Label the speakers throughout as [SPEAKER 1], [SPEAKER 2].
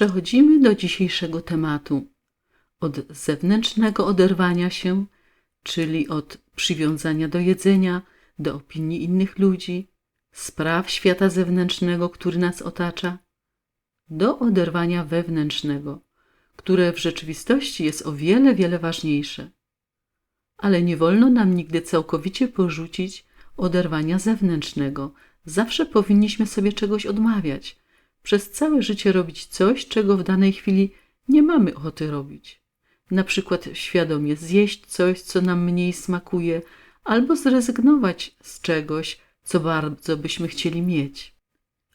[SPEAKER 1] Przechodzimy do dzisiejszego tematu. Od zewnętrznego oderwania się, czyli od przywiązania do jedzenia, do opinii innych ludzi, spraw świata zewnętrznego, który nas otacza, do oderwania wewnętrznego, które w rzeczywistości jest o wiele, wiele ważniejsze. Ale nie wolno nam nigdy całkowicie porzucić oderwania zewnętrznego. Zawsze powinniśmy sobie czegoś odmawiać. Przez całe życie robić coś, czego w danej chwili nie mamy ochoty robić. Na przykład świadomie zjeść coś, co nam mniej smakuje, albo zrezygnować z czegoś, co bardzo byśmy chcieli mieć.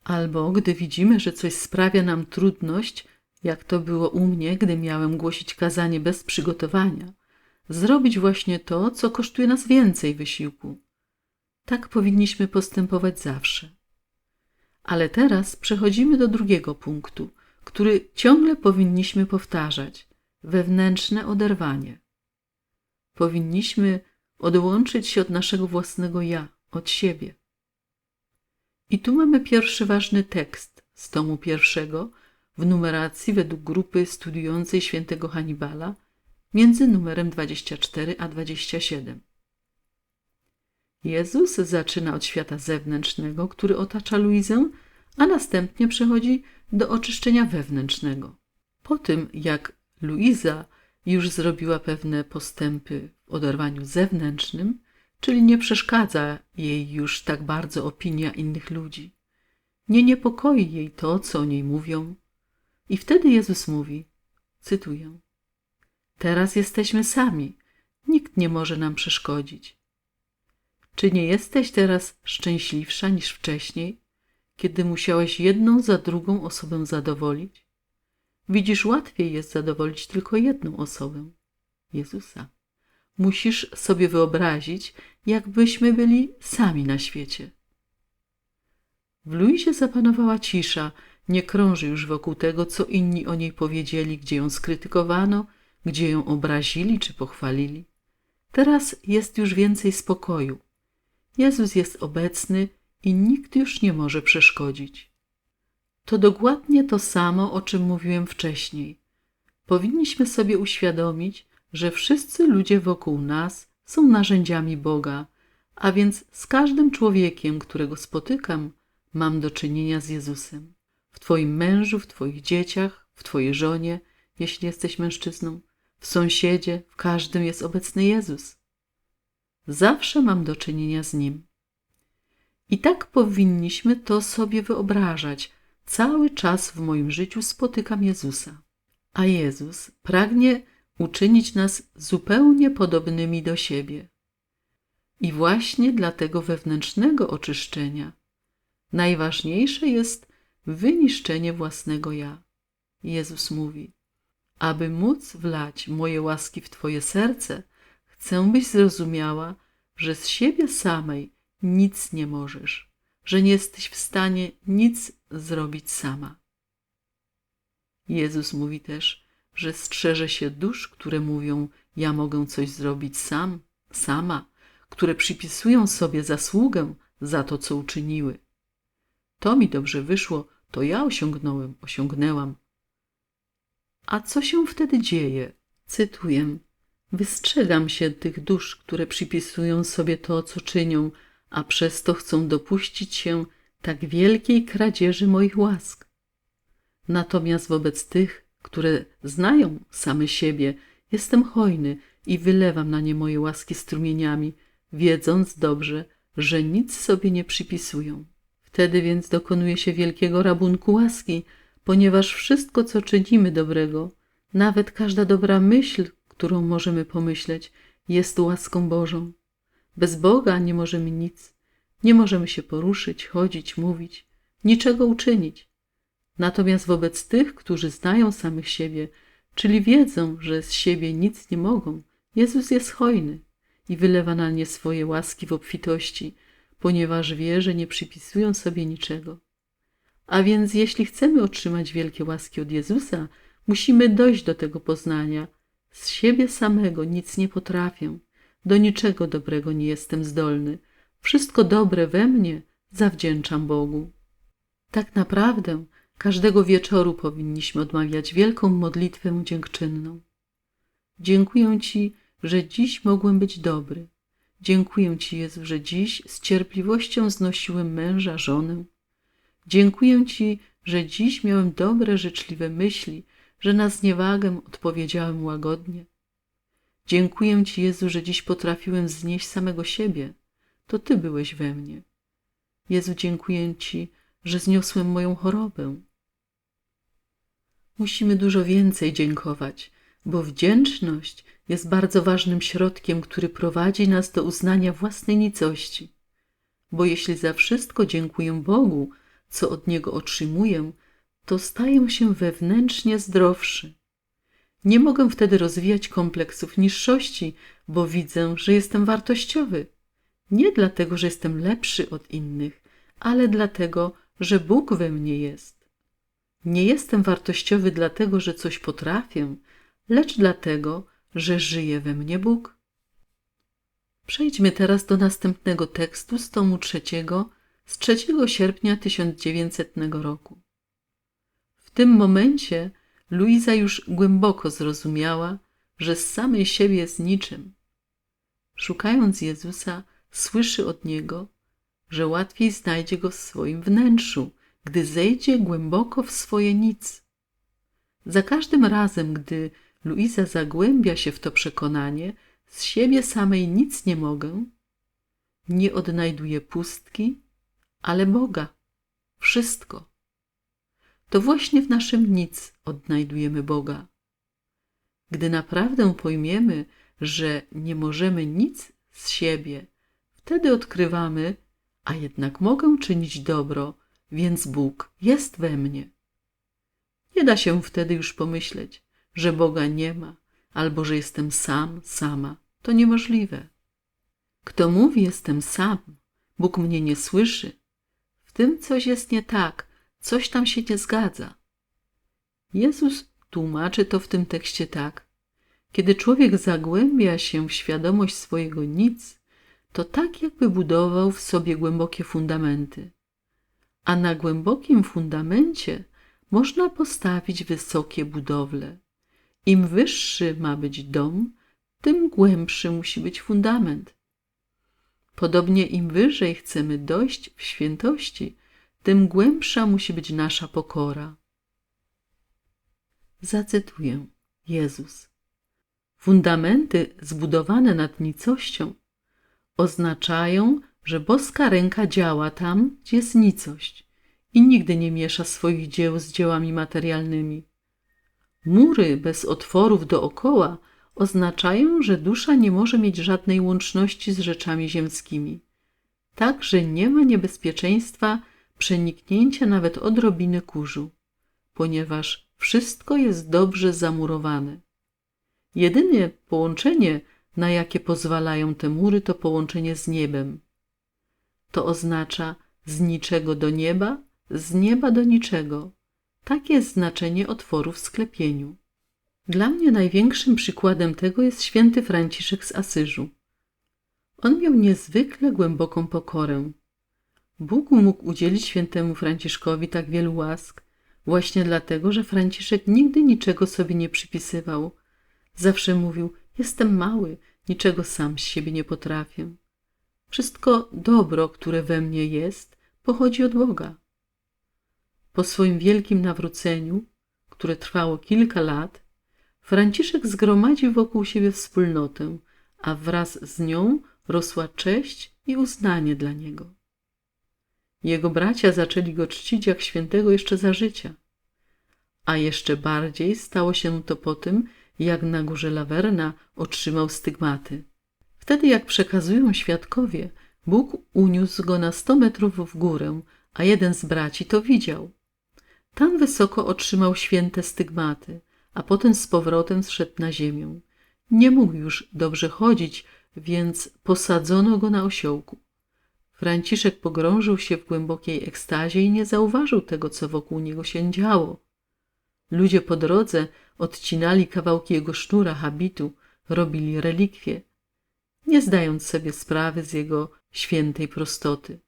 [SPEAKER 1] Albo gdy widzimy, że coś sprawia nam trudność, jak to było u mnie, gdy miałem głosić kazanie bez przygotowania, zrobić właśnie to, co kosztuje nas więcej wysiłku. Tak powinniśmy postępować zawsze. Ale teraz przechodzimy do drugiego punktu, który ciągle powinniśmy powtarzać wewnętrzne oderwanie. Powinniśmy odłączyć się od naszego własnego ja, od siebie. I tu mamy pierwszy ważny tekst z tomu pierwszego w numeracji według grupy studiującej świętego Hannibala między numerem 24 a 27. Jezus zaczyna od świata zewnętrznego, który otacza Luizę, a następnie przechodzi do oczyszczenia wewnętrznego. Po tym, jak Luiza już zrobiła pewne postępy w oderwaniu zewnętrznym, czyli nie przeszkadza jej już tak bardzo opinia innych ludzi. Nie niepokoi jej to, co o niej mówią. I wtedy Jezus mówi, cytuję, Teraz jesteśmy sami, nikt nie może nam przeszkodzić. Czy nie jesteś teraz szczęśliwsza niż wcześniej, kiedy musiałeś jedną za drugą osobę zadowolić? Widzisz, łatwiej jest zadowolić tylko jedną osobę Jezusa. Musisz sobie wyobrazić, jakbyśmy byli sami na świecie. W Luizie zapanowała cisza, nie krąży już wokół tego, co inni o niej powiedzieli, gdzie ją skrytykowano, gdzie ją obrazili czy pochwalili. Teraz jest już więcej spokoju. Jezus jest obecny i nikt już nie może przeszkodzić. To dokładnie to samo, o czym mówiłem wcześniej. Powinniśmy sobie uświadomić, że wszyscy ludzie wokół nas są narzędziami Boga, a więc z każdym człowiekiem, którego spotykam, mam do czynienia z Jezusem. W Twoim mężu, w Twoich dzieciach, w Twojej żonie, jeśli jesteś mężczyzną, w sąsiedzie, w każdym jest obecny Jezus. Zawsze mam do czynienia z Nim. I tak powinniśmy to sobie wyobrażać. Cały czas w moim życiu spotykam Jezusa. A Jezus pragnie uczynić nas zupełnie podobnymi do siebie. I właśnie dla tego wewnętrznego oczyszczenia najważniejsze jest wyniszczenie własnego ja. Jezus mówi: Aby móc wlać moje łaski w Twoje serce, chcę, byś zrozumiała, że z siebie samej nic nie możesz, że nie jesteś w stanie nic zrobić sama. Jezus mówi też, że strzeże się dusz, które mówią: Ja mogę coś zrobić sam, sama, które przypisują sobie zasługę za to, co uczyniły. To mi dobrze wyszło, to ja osiągnąłem, osiągnęłam. A co się wtedy dzieje? Cytuję: Wystrzegam się tych dusz, które przypisują sobie to, co czynią, a przez to chcą dopuścić się tak wielkiej kradzieży moich łask. Natomiast wobec tych, które znają same siebie, jestem hojny i wylewam na nie moje łaski strumieniami, wiedząc dobrze, że nic sobie nie przypisują. Wtedy więc dokonuje się wielkiego rabunku łaski, ponieważ wszystko, co czynimy dobrego, nawet każda dobra myśl, którą możemy pomyśleć, jest łaską Bożą. Bez Boga nie możemy nic. Nie możemy się poruszyć, chodzić, mówić, niczego uczynić. Natomiast wobec tych, którzy znają samych siebie, czyli wiedzą, że z siebie nic nie mogą, Jezus jest hojny i wylewa na nie swoje łaski w obfitości, ponieważ wie, że nie przypisują sobie niczego. A więc jeśli chcemy otrzymać wielkie łaski od Jezusa, musimy dojść do tego poznania. Z siebie samego nic nie potrafię, do niczego dobrego nie jestem zdolny. Wszystko dobre we mnie zawdzięczam Bogu. Tak naprawdę Każdego wieczoru powinniśmy odmawiać wielką modlitwę dziękczynną. Dziękuję Ci, że dziś mogłem być dobry. Dziękuję Ci, Jezu, że dziś z cierpliwością znosiłem męża, żonę. Dziękuję Ci, że dziś miałem dobre, życzliwe myśli, że na zniewagę odpowiedziałem łagodnie. Dziękuję Ci, Jezu, że dziś potrafiłem znieść samego siebie. To Ty byłeś we mnie. Jezu, dziękuję Ci, że zniosłem moją chorobę. Musimy dużo więcej dziękować, bo wdzięczność jest bardzo ważnym środkiem, który prowadzi nas do uznania własnej nicości. Bo jeśli za wszystko dziękuję Bogu, co od Niego otrzymuję, to staję się wewnętrznie zdrowszy. Nie mogę wtedy rozwijać kompleksów niższości, bo widzę, że jestem wartościowy. Nie dlatego, że jestem lepszy od innych, ale dlatego, że Bóg we mnie jest. Nie jestem wartościowy dlatego, że coś potrafię, lecz dlatego, że żyje we mnie Bóg. Przejdźmy teraz do następnego tekstu z tomu trzeciego z 3 sierpnia 1900 roku. Tym momencie Luiza już głęboko zrozumiała, że z samej siebie jest niczym. Szukając Jezusa, słyszy od Niego, że łatwiej znajdzie Go w swoim wnętrzu, gdy zejdzie głęboko w swoje nic. Za każdym razem, gdy Luiza zagłębia się w to przekonanie, z siebie samej nic nie mogę, nie odnajduje pustki, ale Boga. Wszystko. To właśnie w naszym nic odnajdujemy Boga. Gdy naprawdę pojmiemy, że nie możemy nic z siebie, wtedy odkrywamy, a jednak mogę czynić dobro, więc Bóg jest we mnie. Nie da się wtedy już pomyśleć, że Boga nie ma, albo że jestem sam, sama. To niemożliwe. Kto mówi, jestem sam, Bóg mnie nie słyszy, w tym coś jest nie tak, coś tam się nie zgadza. Jezus tłumaczy to w tym tekście tak. Kiedy człowiek zagłębia się w świadomość swojego nic, to tak jakby budował w sobie głębokie fundamenty. A na głębokim fundamencie można postawić wysokie budowle. Im wyższy ma być dom, tym głębszy musi być fundament. Podobnie im wyżej chcemy dojść w świętości, tym głębsza musi być nasza pokora. Zacytuję Jezus. Fundamenty zbudowane nad nicością oznaczają, że boska ręka działa tam, gdzie jest nicość i nigdy nie miesza swoich dzieł z dziełami materialnymi. Mury bez otworów dookoła oznaczają, że dusza nie może mieć żadnej łączności z rzeczami ziemskimi. Także nie ma niebezpieczeństwa przeniknięcia nawet odrobiny kurzu, ponieważ wszystko jest dobrze zamurowane. Jedyne połączenie, na jakie pozwalają te mury, to połączenie z niebem. To oznacza z niczego do nieba, z nieba do niczego. Takie jest znaczenie otworu w sklepieniu. Dla mnie największym przykładem tego jest święty Franciszek z Asyżu. On miał niezwykle głęboką pokorę. Bóg mógł udzielić świętemu Franciszkowi tak wielu łask, właśnie dlatego, że Franciszek nigdy niczego sobie nie przypisywał. Zawsze mówił: Jestem mały, niczego sam z siebie nie potrafię. Wszystko dobro, które we mnie jest, pochodzi od Boga. Po swoim wielkim nawróceniu, które trwało kilka lat, Franciszek zgromadził wokół siebie wspólnotę, a wraz z nią rosła cześć i uznanie dla niego. Jego bracia zaczęli go czcić jak świętego jeszcze za życia. A jeszcze bardziej stało się to po tym, jak na górze Lawerna otrzymał stygmaty. Wtedy, jak przekazują świadkowie, Bóg uniósł go na sto metrów w górę, a jeden z braci to widział. Tam wysoko otrzymał święte stygmaty, a potem z powrotem zszedł na ziemię. Nie mógł już dobrze chodzić, więc posadzono go na osiołku. Franciszek pogrążył się w głębokiej ekstazie i nie zauważył tego, co wokół niego się działo. Ludzie po drodze odcinali kawałki jego sznura, habitu, robili relikwie, nie zdając sobie sprawy z jego świętej prostoty.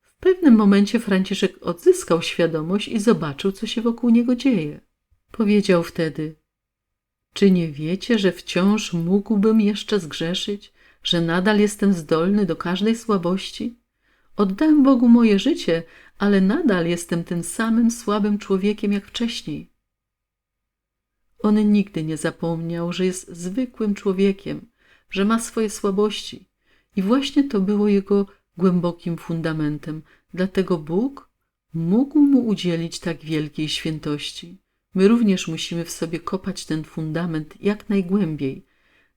[SPEAKER 1] W pewnym momencie Franciszek odzyskał świadomość i zobaczył, co się wokół niego dzieje. Powiedział wtedy: Czy nie wiecie, że wciąż mógłbym jeszcze zgrzeszyć, że nadal jestem zdolny do każdej słabości? Oddałem Bogu moje życie, ale nadal jestem tym samym słabym człowiekiem jak wcześniej. On nigdy nie zapomniał, że jest zwykłym człowiekiem, że ma swoje słabości. I właśnie to było jego głębokim fundamentem. Dlatego Bóg mógł mu udzielić tak wielkiej świętości. My również musimy w sobie kopać ten fundament jak najgłębiej,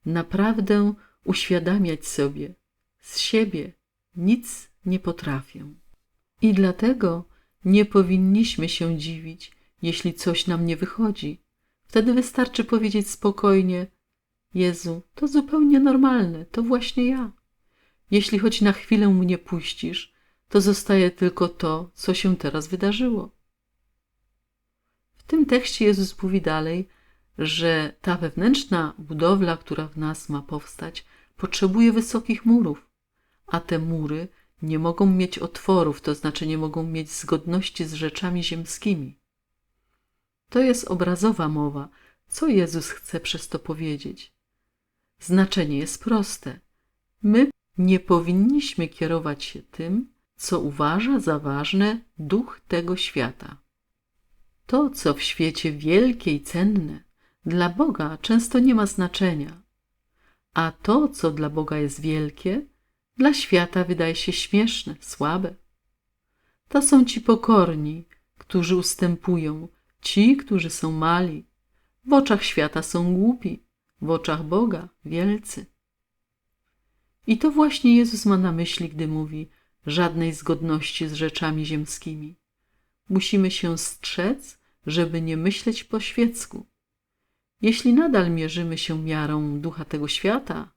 [SPEAKER 1] naprawdę uświadamiać sobie z siebie nic nie potrafię. I dlatego nie powinniśmy się dziwić, jeśli coś nam nie wychodzi. Wtedy wystarczy powiedzieć spokojnie: Jezu, to zupełnie normalne, to właśnie ja. Jeśli choć na chwilę mnie puścisz, to zostaje tylko to, co się teraz wydarzyło. W tym tekście Jezus mówi dalej, że ta wewnętrzna budowla, która w nas ma powstać, potrzebuje wysokich murów, a te mury nie mogą mieć otworów, to znaczy nie mogą mieć zgodności z rzeczami ziemskimi. To jest obrazowa mowa. Co Jezus chce przez to powiedzieć? Znaczenie jest proste. My nie powinniśmy kierować się tym, co uważa za ważne duch tego świata. To, co w świecie wielkie i cenne, dla Boga często nie ma znaczenia, a to, co dla Boga jest wielkie, dla świata wydaje się śmieszne, słabe. To są ci pokorni, którzy ustępują, ci, którzy są mali. W oczach świata są głupi, w oczach Boga wielcy. I to właśnie Jezus ma na myśli, gdy mówi żadnej zgodności z rzeczami ziemskimi. Musimy się strzec, żeby nie myśleć po świecku. Jeśli nadal mierzymy się miarą ducha tego świata,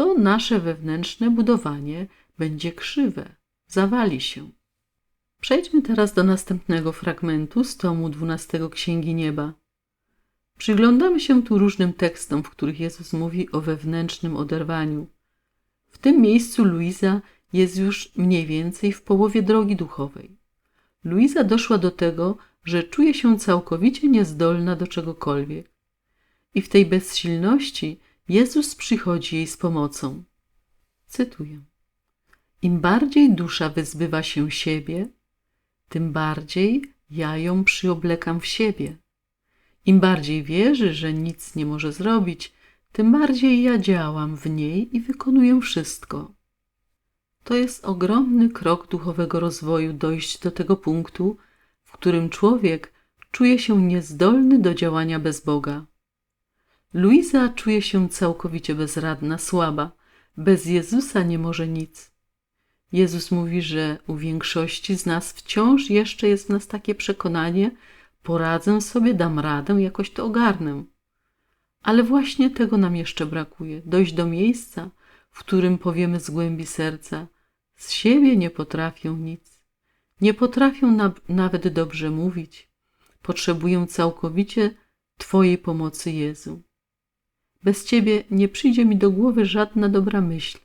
[SPEAKER 1] to nasze wewnętrzne budowanie będzie krzywe, zawali się. Przejdźmy teraz do następnego fragmentu z tomu 12 Księgi Nieba. Przyglądamy się tu różnym tekstom, w których Jezus mówi o wewnętrznym oderwaniu. W tym miejscu Luiza jest już mniej więcej w połowie drogi duchowej. Luiza doszła do tego, że czuje się całkowicie niezdolna do czegokolwiek. I w tej bezsilności Jezus przychodzi jej z pomocą. Cytuję. Im bardziej dusza wyzbywa się siebie, tym bardziej ja ją przyoblekam w siebie. Im bardziej wierzy, że nic nie może zrobić, tym bardziej ja działam w niej i wykonuję wszystko. To jest ogromny krok duchowego rozwoju dojść do tego punktu, w którym człowiek czuje się niezdolny do działania bez Boga. Luiza czuje się całkowicie bezradna, słaba. Bez Jezusa nie może nic. Jezus mówi, że u większości z nas wciąż jeszcze jest w nas takie przekonanie, poradzę sobie, dam radę, jakoś to ogarnę. Ale właśnie tego nam jeszcze brakuje dojść do miejsca, w którym powiemy z głębi serca: Z siebie nie potrafię nic, nie potrafię na, nawet dobrze mówić. Potrzebuję całkowicie Twojej pomocy, Jezu. Bez Ciebie nie przyjdzie mi do głowy żadna dobra myśl.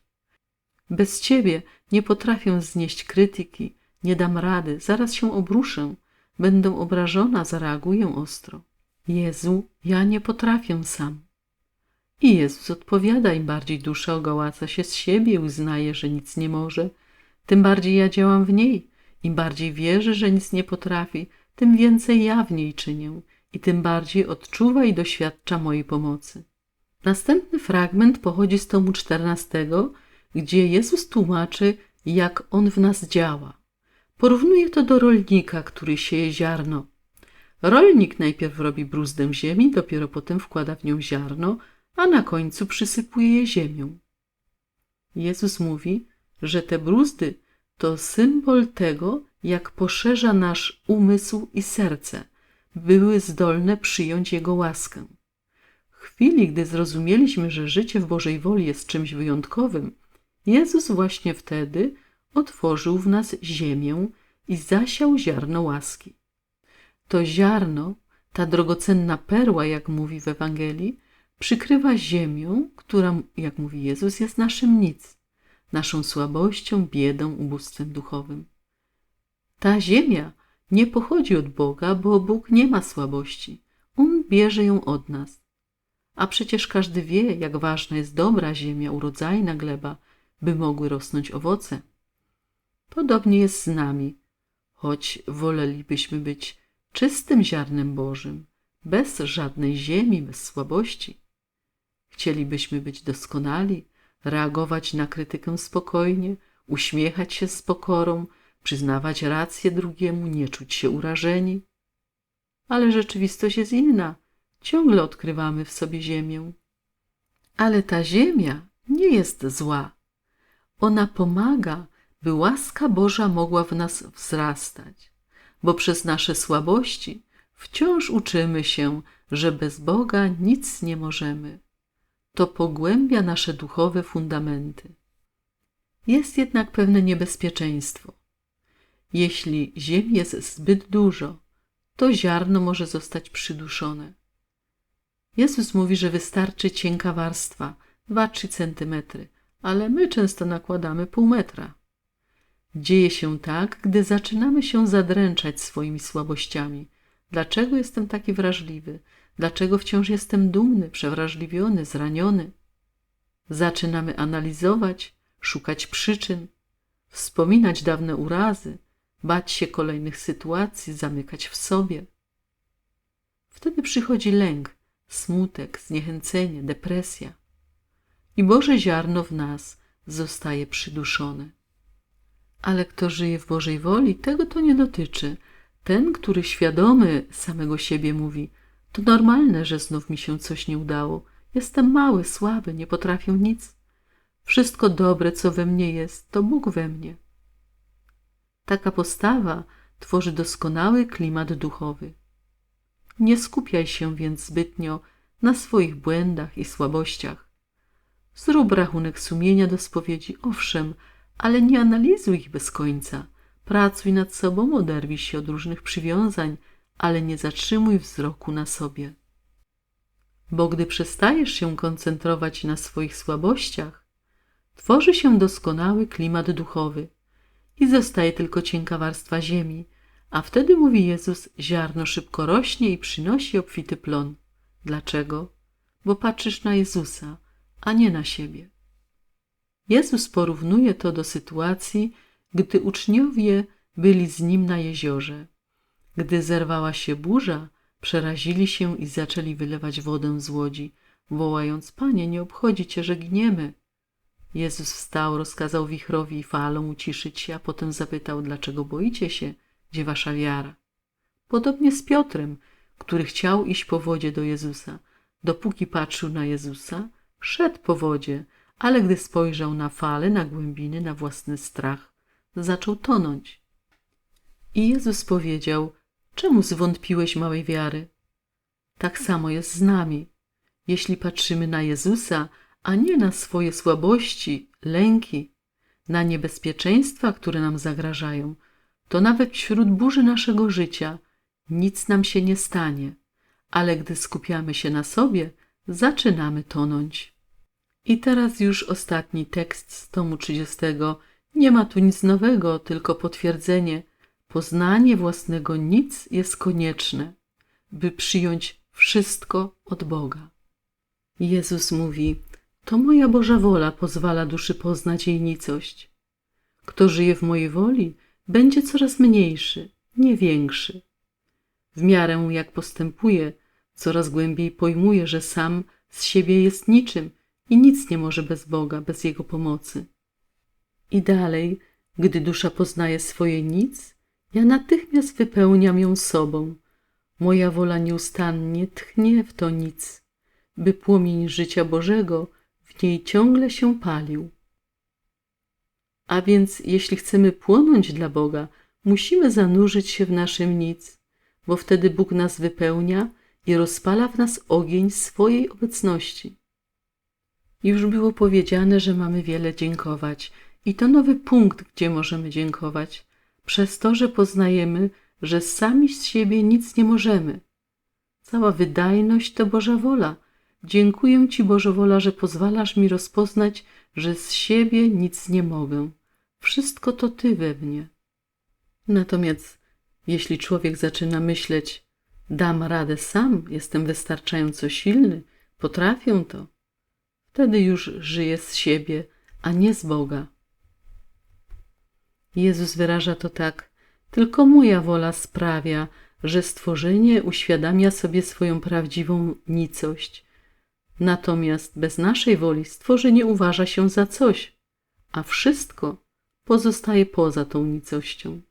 [SPEAKER 1] Bez Ciebie nie potrafię znieść krytyki, nie dam rady, zaraz się obruszę, będę obrażona, zareaguję ostro. Jezu, ja nie potrafię sam. I Jezus odpowiada, im bardziej dusza ogołaca się z siebie i uznaje, że nic nie może, tym bardziej ja działam w niej. Im bardziej wierzy, że nic nie potrafi, tym więcej ja w niej czynię i tym bardziej odczuwa i doświadcza mojej pomocy. Następny fragment pochodzi z tomu 14, gdzie Jezus tłumaczy, jak On w nas działa. Porównuje to do rolnika, który sieje ziarno. Rolnik najpierw robi bruzdę ziemi, dopiero potem wkłada w nią ziarno, a na końcu przysypuje je ziemią. Jezus mówi, że te bruzdy to symbol tego, jak poszerza nasz umysł i serce, były zdolne przyjąć Jego łaskę. Chwili, gdy zrozumieliśmy, że życie w Bożej woli jest czymś wyjątkowym, Jezus właśnie wtedy otworzył w nas ziemię i zasiał ziarno łaski. To ziarno, ta drogocenna perła, jak mówi w Ewangelii, przykrywa ziemię, która, jak mówi Jezus, jest naszym nic, naszą słabością, biedą, ubóstwem duchowym. Ta ziemia nie pochodzi od Boga, bo Bóg nie ma słabości. On bierze ją od nas. A przecież każdy wie, jak ważna jest dobra ziemia, urodzajna gleba, by mogły rosnąć owoce. Podobnie jest z nami, choć wolelibyśmy być czystym ziarnem Bożym, bez żadnej ziemi, bez słabości. Chcielibyśmy być doskonali, reagować na krytykę spokojnie, uśmiechać się z pokorą, przyznawać rację drugiemu, nie czuć się urażeni. Ale rzeczywistość jest inna. Ciągle odkrywamy w sobie ziemię. Ale ta ziemia nie jest zła. Ona pomaga, by łaska Boża mogła w nas wzrastać, bo przez nasze słabości wciąż uczymy się, że bez Boga nic nie możemy. To pogłębia nasze duchowe fundamenty. Jest jednak pewne niebezpieczeństwo. Jeśli ziemi jest zbyt dużo, to ziarno może zostać przyduszone. Jezus mówi, że wystarczy cienka warstwa, 2-3 centymetry, ale my często nakładamy pół metra. Dzieje się tak, gdy zaczynamy się zadręczać swoimi słabościami. Dlaczego jestem taki wrażliwy? Dlaczego wciąż jestem dumny, przewrażliwiony, zraniony? Zaczynamy analizować, szukać przyczyn, wspominać dawne urazy, bać się kolejnych sytuacji, zamykać w sobie. Wtedy przychodzi lęk, smutek, zniechęcenie, depresja. I Boże ziarno w nas zostaje przyduszone. Ale kto żyje w Bożej woli, tego to nie dotyczy. Ten, który świadomy samego siebie mówi, to normalne, że znów mi się coś nie udało. Jestem mały, słaby, nie potrafię nic. Wszystko dobre, co we mnie jest, to Bóg we mnie. Taka postawa tworzy doskonały klimat duchowy. Nie skupiaj się więc zbytnio na swoich błędach i słabościach. Zrób rachunek sumienia do spowiedzi, owszem, ale nie analizuj ich bez końca. Pracuj nad sobą, oderwij się od różnych przywiązań, ale nie zatrzymuj wzroku na sobie. Bo gdy przestajesz się koncentrować na swoich słabościach, tworzy się doskonały klimat duchowy i zostaje tylko cienka warstwa ziemi, a wtedy, mówi Jezus, ziarno szybko rośnie i przynosi obfity plon. Dlaczego? Bo patrzysz na Jezusa, a nie na siebie. Jezus porównuje to do sytuacji, gdy uczniowie byli z nim na jeziorze. Gdy zerwała się burza, przerazili się i zaczęli wylewać wodę z łodzi, wołając: Panie, nie obchodzi cię, że gniemy. Jezus wstał, rozkazał wichrowi i falom uciszyć się, a potem zapytał: Dlaczego boicie się? Gdzie wasza wiara? Podobnie z Piotrem, który chciał iść po wodzie do Jezusa. Dopóki patrzył na Jezusa, szedł po wodzie, ale gdy spojrzał na fale, na głębiny, na własny strach, zaczął tonąć. I Jezus powiedział: Czemu zwątpiłeś małej wiary? Tak samo jest z nami. Jeśli patrzymy na Jezusa, a nie na swoje słabości, lęki, na niebezpieczeństwa, które nam zagrażają, to nawet wśród burzy naszego życia nic nam się nie stanie, ale gdy skupiamy się na sobie, zaczynamy tonąć. I teraz już ostatni tekst z tomu 30. Nie ma tu nic nowego, tylko potwierdzenie. Poznanie własnego nic jest konieczne, by przyjąć wszystko od Boga. Jezus mówi: To moja Boża wola pozwala duszy poznać jej nicość. Kto żyje w mojej woli, będzie coraz mniejszy, nie większy. W miarę jak postępuje, coraz głębiej pojmuje, że sam z siebie jest niczym i nic nie może bez Boga, bez Jego pomocy. I dalej, gdy dusza poznaje swoje nic, ja natychmiast wypełniam ją sobą. Moja wola nieustannie tchnie w to nic, by płomień życia Bożego w niej ciągle się palił. A więc, jeśli chcemy płonąć dla Boga, musimy zanurzyć się w naszym nic, bo wtedy Bóg nas wypełnia i rozpala w nas ogień swojej obecności. Już było powiedziane, że mamy wiele dziękować, i to nowy punkt, gdzie możemy dziękować, przez to, że poznajemy, że sami z siebie nic nie możemy. Cała wydajność to Boża wola. Dziękuję Ci, Boża wola, że pozwalasz mi rozpoznać, że z siebie nic nie mogę. Wszystko to Ty we mnie. Natomiast jeśli człowiek zaczyna myśleć, dam radę sam, jestem wystarczająco silny, potrafię to, wtedy już żyje z siebie, a nie z Boga. Jezus wyraża to tak: Tylko moja wola sprawia, że stworzenie uświadamia sobie swoją prawdziwą nicość. Natomiast bez naszej woli stworzenie uważa się za coś, a wszystko pozostaje poza tą nicością.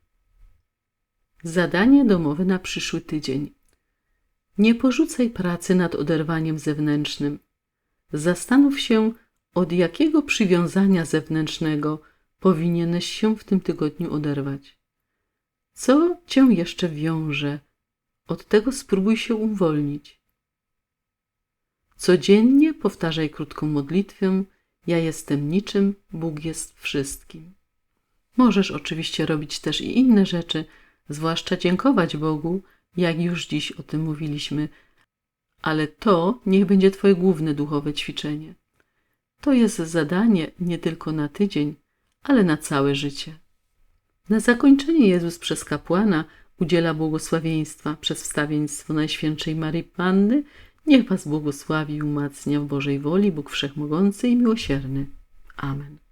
[SPEAKER 1] Zadanie domowe na przyszły tydzień. Nie porzucaj pracy nad oderwaniem zewnętrznym. Zastanów się, od jakiego przywiązania zewnętrznego powinieneś się w tym tygodniu oderwać. Co cię jeszcze wiąże? Od tego spróbuj się uwolnić. Codziennie powtarzaj krótką modlitwę: Ja jestem niczym, Bóg jest wszystkim. Możesz oczywiście robić też i inne rzeczy, zwłaszcza dziękować Bogu, jak już dziś o tym mówiliśmy, ale to niech będzie Twoje główne duchowe ćwiczenie. To jest zadanie nie tylko na tydzień, ale na całe życie. Na zakończenie Jezus przez kapłana udziela błogosławieństwa przez wstawienstwo Najświętszej Marii Panny. Niech Was błogosławi i umacnia w Bożej woli Bóg Wszechmogący i Miłosierny. Amen.